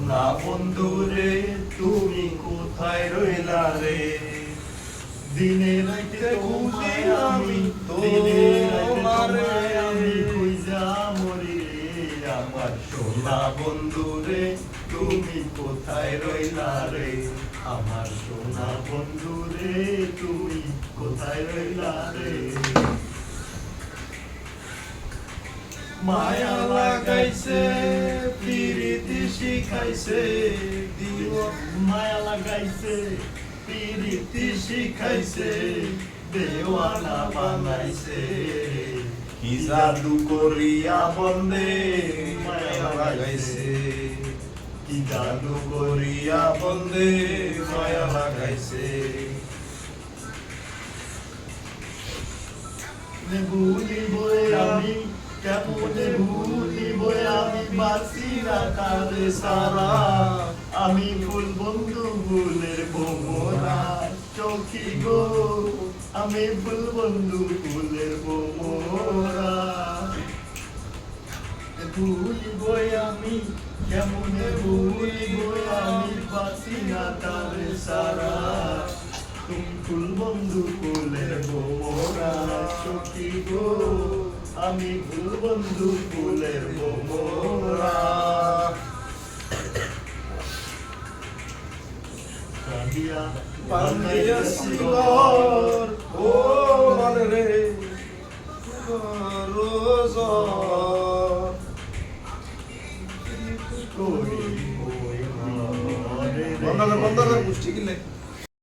না বন্ধু রে, তুমি কোথায় রইলা রে? দিনে রাইতে খুঁজি আমি রাইতে আমি খুঁজা মরি আমার সোনা বন্ধু রে, তুমি কোথায় রইলা রে? আমার সোনা বন্ধু রে, তুমি কোথায় রইলা রে? মায়া লাগাইছে, পিরিতি শিখাইছে, দিও। মায়া লাগাইছে, পিরিতি শিখাইছে, দেওয়ানা বানাইছে। কি করিয়া বন্দে, মায়া লাগাইছে। কি জাদু করিয়া বন্দে, মায়া লাগাইছে। ভুলিব বাসি রাখারে সারা। আমি ফুল বন্ধু ফুলের বোমরা চৌকি গো, আমি ফুল বন্ধু ফুলের বোমরা ভুলিব আমি, কেমনে ভুলিব আমি? বাসি না তারে সারা। তুমি ফুল বন্ধু ফুলের বোমরা সখী গো আমি বন্ধু ফুলের মোরা কান্দিয়া কান্দিয়া বন্ধ বন্ধ পুষ্টি কিলে